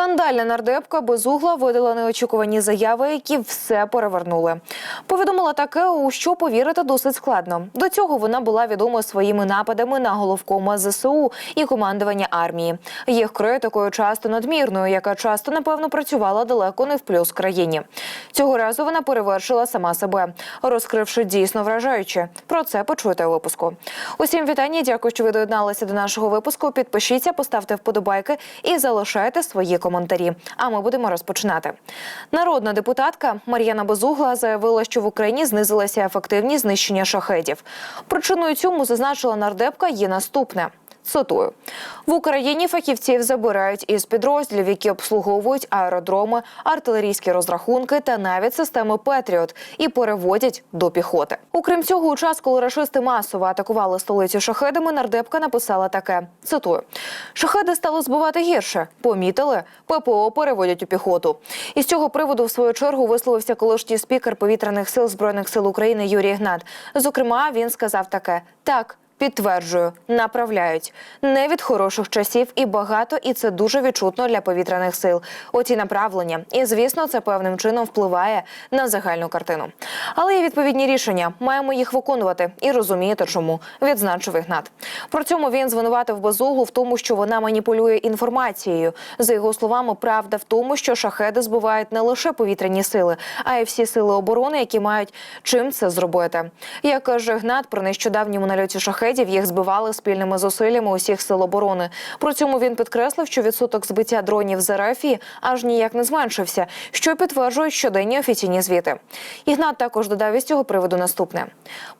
Скандальна нардепка безугла видала неочікувані заяви, які все перевернули. Повідомила таке, у що повірити досить складно. До цього вона була відома своїми нападами на головкома ЗСУ і командування армії. Їх критикою часто надмірною, яка часто напевно працювала далеко не в плюс країні. Цього разу вона перевершила сама себе, розкривши дійсно вражаюче. Про це почуєте у випуску. Усім вітання. Дякую, що ви доєдналися до нашого випуску. Підпишіться, поставте вподобайки і залишайте свої коментарі. А ми будемо розпочинати. Народна депутатка Мар'яна Безугла заявила, що в Україні знизилася ефективність знищення шахедів. Причиною цьому зазначила нардепка є наступне. Цитую в Україні фахівців забирають із підрозділів, які обслуговують аеродроми, артилерійські розрахунки та навіть системи Петріот, і переводять до піхоти. Окрім цього, у час, коли рашисти масово атакували столицю шахедами, нардепка написала таке: цитую: шахеди стали збивати гірше. Помітили, ППО переводять у піхоту. І з цього приводу, в свою чергу, висловився колишній спікер повітряних сил збройних сил України Юрій Гнат. Зокрема, він сказав таке: так. Підтверджую, направляють не від хороших часів і багато, і це дуже відчутно для повітряних сил. Оці направлення, і звісно, це певним чином впливає на загальну картину. Але є відповідні рішення. Маємо їх виконувати і розумієте, чому відзначив Ігнат. При цьому він звинуватив Безуглу в тому, що вона маніпулює інформацією. За його словами, правда в тому, що шахеди збивають не лише повітряні сили, а й всі сили оборони, які мають чим це зробити. Як каже Гнат, при нещодавньому нальоті шахедів їх збивали спільними зусиллями усіх сил оборони. При цьому він підкреслив, що відсоток збиття дронів з РФ аж ніяк не зменшився, що підтверджують щоденні офіційні звіти. Ігнат також додав із цього приводу наступне: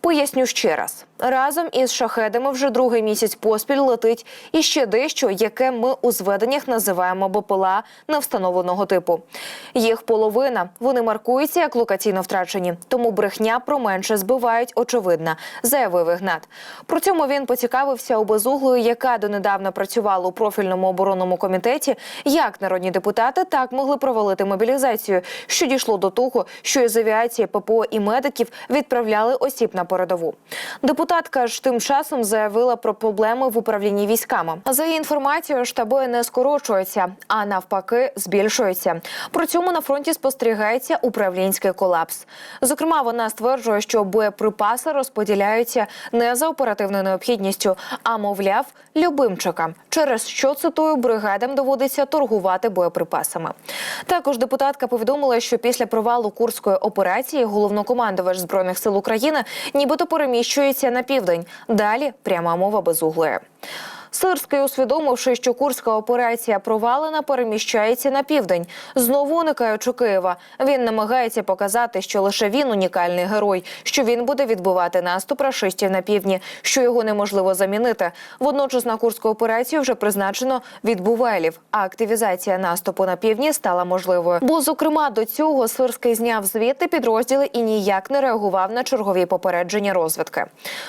поясню ще раз: разом із шахедами вже другий місяць поспіль летить і ще дещо, яке ми у зведеннях називаємо БПЛА невстановленого типу. Їх половина вони маркуються як локаційно втрачені, тому брехня про менше збивають очевидна, заявив Ігнат. При цьому він поцікавився у безуглою, яка донедавна працювала у профільному оборонному комітеті, як народні депутати так могли провалити мобілізацію, що дійшло до того, що із авіації ППО і медиків відправляли осіб на передову. Депутатка ж тим часом заявила про проблеми в управлінні військами. За її інформацією, штаби не скорочуються, а навпаки, збільшуються. При цьому на фронті спостерігається управлінський колапс. Зокрема, вона стверджує, що боєприпаси розподіляються не за оперативною необхідністю, а мовляв, любимчика, через що цитую бригадам доводиться торгувати боєприпасами. Також депутатка повідомила, що після провалу курської операції головнокомандувач збройних сил України нібито переміщується на південь. Далі пряма мова без углої. Сирський, усвідомивши, що курська операція провалена, переміщається на південь, знову уникаючи Києва. Він намагається показати, що лише він унікальний герой, що він буде відбивати наступ рашистів на півдні, що його неможливо замінити. Водночас на курську операцію вже призначено від Бувелів, а активізація наступу на півдні стала можливою. Бо, зокрема, до цього Сирський зняв звідти підрозділи і ніяк не реагував на чергові попередження розвідки.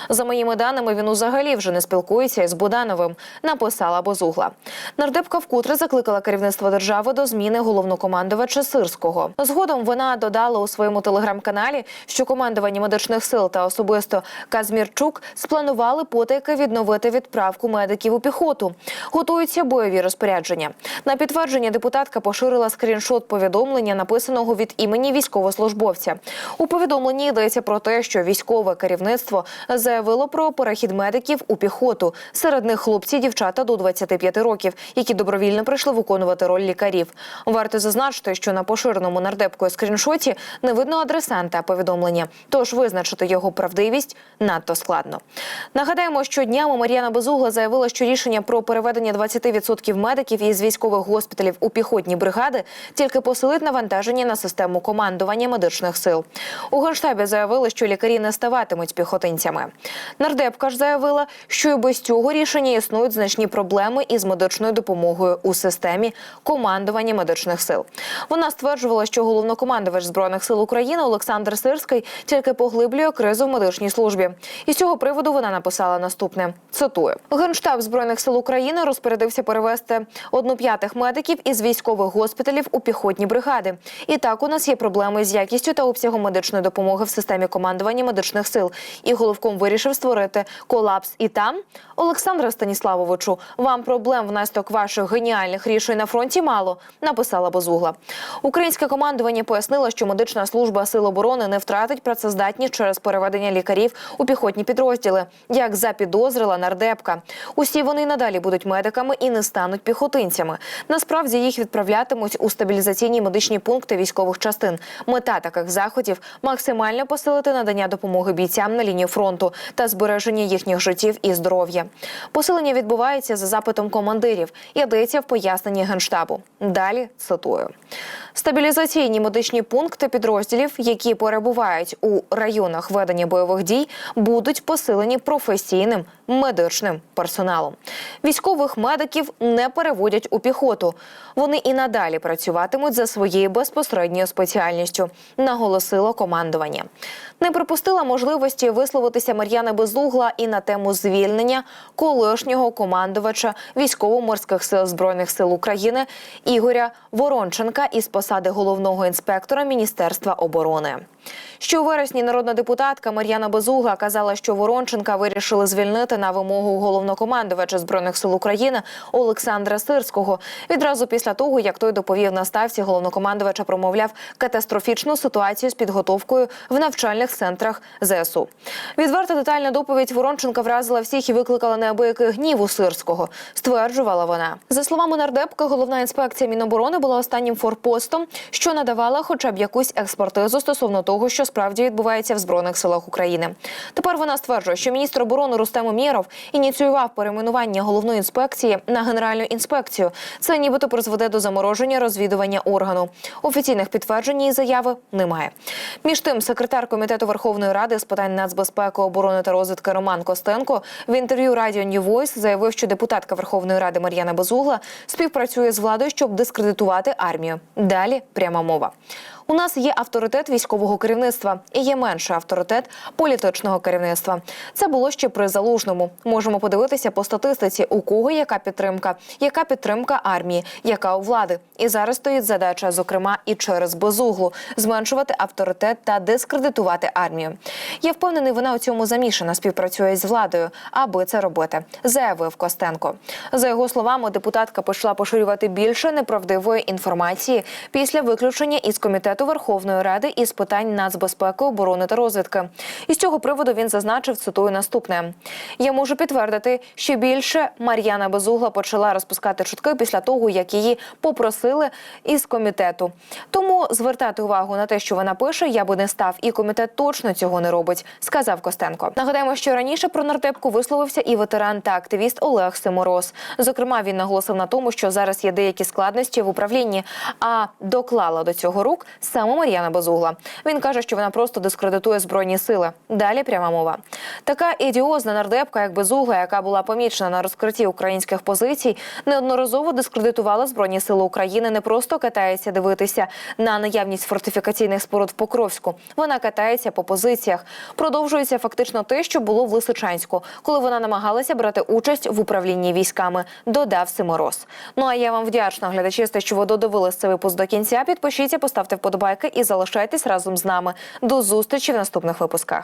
За моїми даними, він взагалі вже не спілкується із Будановим написала Бозугла. Нардепка вкотре закликала керівництво держави до зміни головнокомандувача Сирського. Згодом вона додала у своєму телеграм-каналі, що командування медичних сил та особисто Казмірчук спланували потайки відновити відправку медиків у піхоту. Готуються бойові розпорядження. На підтвердження депутатка поширила скріншот повідомлення, написаного від імені військовослужбовця. У повідомленні йдеться про те, що військове керівництво заявило про перехід медиків у піхоту. Серед них хлопці хлопці, дівчата до 25 років, які добровільно прийшли виконувати роль лікарів. Варто зазначити, що на поширеному нардепкою скріншоті не видно адресанта повідомлення, тож визначити його правдивість надто складно. Нагадаємо, що днями Мар'яна Безугла заявила, що рішення про переведення 20% медиків із військових госпіталів у піхотні бригади тільки посилить навантаження на систему командування медичних сил. У генштабі заявили, що лікарі не ставатимуть піхотинцями. Нардепка ж заявила, що і без цього рішення існують значні проблеми із медичною допомогою у системі командування медичних сил. Вона стверджувала, що головнокомандувач збройних сил України Олександр Сирський тільки поглиблює кризу в медичній службі. І з цього приводу вона написала наступне: цитую: Генштаб збройних сил України розпорядився перевести одну п'ятих медиків із військових госпіталів у піхотні бригади. І так у нас є проблеми з якістю та обсягом медичної допомоги в системі командування медичних сил. І головком вирішив створити колапс і там Олександра Станіславовича В'ячеславовичу, вам проблем внаслідок ваших геніальних рішень на фронті мало. Написала Безугла. Українське командування пояснило, що медична служба сил оборони не втратить працездатність через переведення лікарів у піхотні підрозділи, як запідозрила нардепка. Усі вони надалі будуть медиками і не стануть піхотинцями. Насправді їх відправлятимуть у стабілізаційні медичні пункти військових частин. Мета таких заходів максимально посилити надання допомоги бійцям на лінії фронту та збереження їхніх життів і здоров'я. Посилення відбувається за запитом командирів. Йдеться в поясненні генштабу. Далі цитую. Стабілізаційні медичні пункти підрозділів, які перебувають у районах ведення бойових дій, будуть посилені професійним медичним персоналом. Військових медиків не переводять у піхоту. Вони і надалі працюватимуть за своєю безпосередньою спеціальністю, наголосило командування. Не припустила можливості висловитися Мар'яна Безугла і на тему звільнення колишнього командувача військово-морських сил збройних сил України Ігоря Воронченка із посади головного інспектора Міністерства оборони. Ще у вересні народна депутатка Мар'яна Безугла казала, що Воронченка вирішили звільнити на вимогу головнокомандувача збройних сил України Олександра Сирського. Відразу після того, як той доповів на ставці головнокомандувача, промовляв катастрофічну ситуацію з підготовкою в навчальних центрах ЗСУ. Відверта детальна доповідь Воронченка вразила всіх і викликала неабиякий гнів у Сирського. Стверджувала вона за словами нардепки, головна інспекція Міноборони була останнім форпостом, що надавала хоча б якусь експертизу стосовно того, що справді відбувається в збройних силах України. Тепер вона стверджує, що міністр оборони Рустем Умєров ініціював перейменування головної інспекції на генеральну інспекцію. Це нібито призведе до замороження розвідування органу. Офіційних підтверджень її заяви немає. Між тим, секретар комітету Верховної Ради з питань нацбезпеки, оборони та розвідки Роман Костенко в інтерв'ю радіо New Voice заявив, що депутатка Верховної Ради Мар'яна Безугла співпрацює з владою, щоб дискредитувати армію. Далі пряма мова. У нас є авторитет військового керівництва і є менший авторитет політичного керівництва. Це було ще при залужному. Можемо подивитися по статистиці, у кого яка підтримка, яка підтримка армії, яка у влади. І зараз стоїть задача, зокрема, і через безуглу зменшувати авторитет та дискредитувати армію. Я впевнений, вона у цьому замішана, співпрацює з владою, аби це робити, заявив Костенко. За його словами, депутатка почала поширювати більше неправдивої інформації після виключення із комітету Верховної Ради із питань нацбезпеки, оборони та розвідки. І з цього приводу він зазначив цитую наступне: я можу підтвердити, що більше Мар'яна Безугла почала розпускати чутки після того, як її попросили із комітету. Тому звертати увагу на те, що вона пише, я би не став, і комітет точно цього не робить, сказав Костенко. Нагадаємо, що раніше про нардепку висловився і ветеран та активіст Олег Симороз. Зокрема, він наголосив на тому, що зараз є деякі складності в управлінні, а доклала до цього рук саме Мар'яна Базугла. Він каже, що вона просто дискредитує збройні сили. Далі пряма мова. Така ідіозна нардепка, як Безугла, яка була помічена на розкритті українських позицій, неодноразово дискредитувала збройні сили України. Не просто катається дивитися на наявність фортифікаційних споруд в Покровську. Вона катається по позиціях. Продовжується фактично те, що було в Лисичанську, коли вона намагалася брати участь в управлінні військами. Додав Симороз. Ну а я вам вдячна, глядачі, що ви додивились цей випуск до кінця. Підпишіться, поставте вподобайки і залишайтесь разом з нами. До зустрічі в наступних випусках.